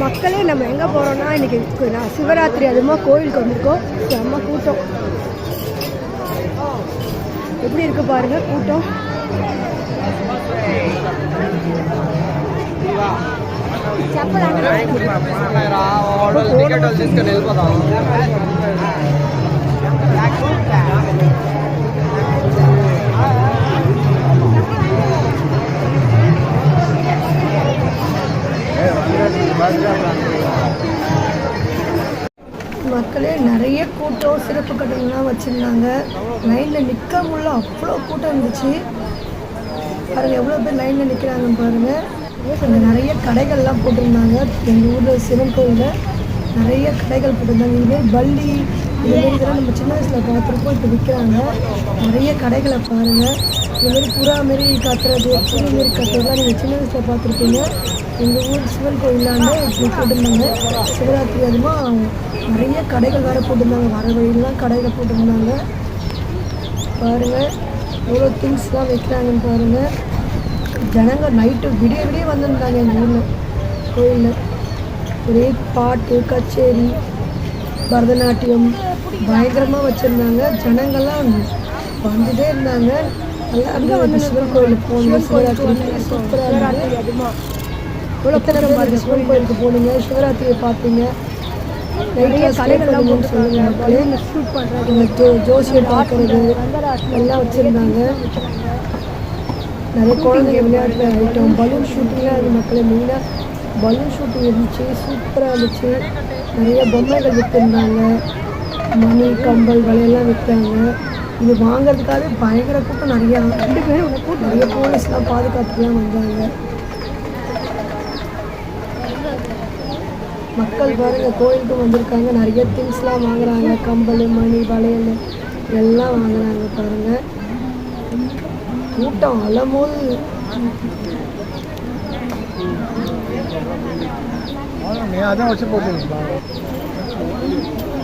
மக்களே நம்ம எங்கே போகிறோம்னா இன்றைக்கி நான் சிவராத்திரி அதுமா கோயிலுக்கு வந்திருக்கோம் செம்ம கூட்டம் எப்படி இருக்கு பாருங்க கூட்டம் టికెట్ மக்களே நிறைய கூட்டம் சிறப்பு கட்டணம்லாம் வச்சுருந்தாங்க. லைனில் நிற்க முடியல அவ்வளோ கூட்டம் இருந்துச்சு. பாருங்க எவ்வளோ பேர் லைனில் நிற்கிறாங்கன்னு பாருங்கள் அங்கே நிறைய கடைகள்லாம் போட்டிருந்தாங்க. எங்கள் ஊரில் சிவன் கோயிலில் நிறைய கடைகள் போட்டிருந்தாங்க. இதுமாரி பள்ளி இதெல்லாம் நம்ம சின்ன வயசில் பார்த்துருப்போம். இப்போ விற்கிறாங்க நிறைய கடைகளை பாருங்கள் இதுமாரி புறா மாரி கத்துறது புறா மாரி கத்துறதுலாம் நீங்கள் சின்ன வயசில் பார்த்துருப்பீங்க. எங்கள் ஊர் சிவன் கோயிலாண்டு இப்படி போட்டிருந்தாங்க. சிவராத்திரி அதுமா நிறைய கடைகள் வேறு போட்டிருந்தாங்க. வர வழியெல்லாம் கடைகள் போட்டிருந்தாங்க. பாருங்கள் எவ்வளோ திங்ஸ்லாம் வைக்கிறாங்கன்னு பாருங்கள் ஜனங்க நைட்டு விடிய விடிய வந்திருந்தாங்க எங்கள் ஊரில் கோயிலில். ஒரே பாட்டு கச்சேரி பரதநாட்டியம் பயங்கரமாக வச்சுருந்தாங்க. ஜனங்கள்லாம் வந்துட்டே இருந்தாங்க. நல்லா இருந்தது சிவன் கோயிலுக்கு போகணும். சிவராத்திரி சூப்பராக இருந்தது. எவ்வளோ பேர் பாருங்க சிவன் கோயிலுக்கு போனீங்க? சிவராத்திரியை பார்த்தீங்க. நிறைய கலைகள்லாம் சொல்லுங்க ஜோ ஜோசியம் பார்க்கறது எல்லாம் வச்சுருந்தாங்க. நிறைய குழந்தைங்க விளையாட்டுல ஐட்டம் பலூன் ஷூட்டிங்லாம் அது மக்களே. மெயினாக பலூன் ஷூட்டிங் இருந்துச்சு. சூப்பராக இருந்துச்சு. நிறைய பொம்மைகள் விற்றுருந்தாங்க மணி கம்பல் வலையெல்லாம் விற்றாங்க இது வாங்குறதுக்காகவே பயங்கர கூட்டம் நிறையா ரெண்டு பேரும் நிறைய போலீஸ்லாம் பாதுகாத்துலாம் வந்தாங்க. மக்கள் பாருங்க கோயிலுக்கு வந்திருக்காங்க. நிறைய திங்ஸ்லாம் வாங்குறாங்க. கம்பல் மணி வளையல் எல்லாம் வாங்குறாங்க பாருங்க. கூட்டம் அலமோது அதான் வச்சு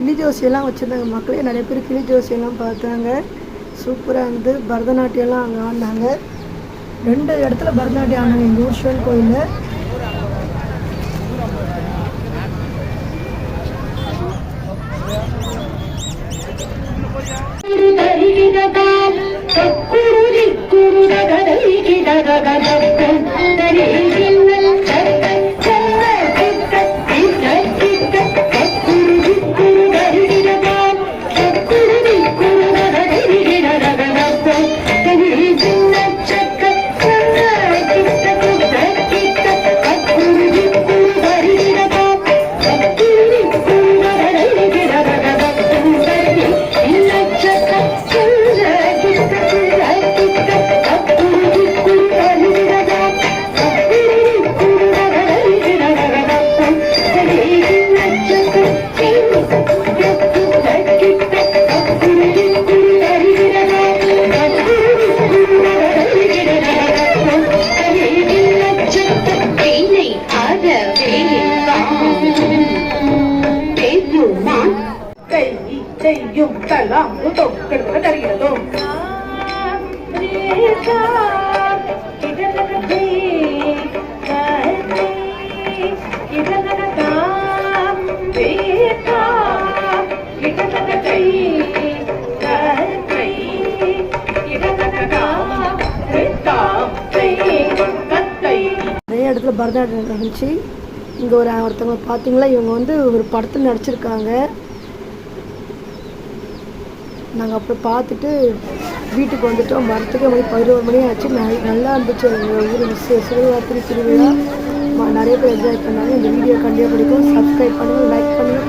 கிளி ஜோசியெல்லாம் வச்சுருந்தாங்க. மக்களே நிறைய பேர் கிளி ஜோசியெல்லாம் பார்த்தாங்க. சூப்பராக இருந்து பரதநாட்டியம்லாம் அங்கே ஆடினாங்க. ரெண்டு இடத்துல பரதநாட்டியம் ஆனாங்க எங்கள் ஊர் சிவன் கோயிலில். Thank you. தலாம் தொக்கெடுக்க தருகிறதும் நிறைய இடத்துல பரதநாட்டியம் நடந்துச்சு. இங்கே ஒரு ஒருத்தவங்க பார்த்தீங்களா? இவங்க வந்து ஒரு படத்தில் நடிச்சிருக்காங்க. நாங்கள் அப்புறம் பார்த்துட்டு வீட்டுக்கு வந்துட்டோம். வரத்துக்கு மணி பதினோரு மணி ஆச்சு. நல்லா இருந்துச்சு. எங்கள் ஊர் சிவராத்திரி திருவிழா. நிறைய பேர் என்ஜாய் பண்ணாங்க. இந்த வீடியோ கண்டிப்பாக பிடிக்கும். சப்ஸ்கிரைப் பண்ணுங்கள் லைக் பண்ணுங்கள்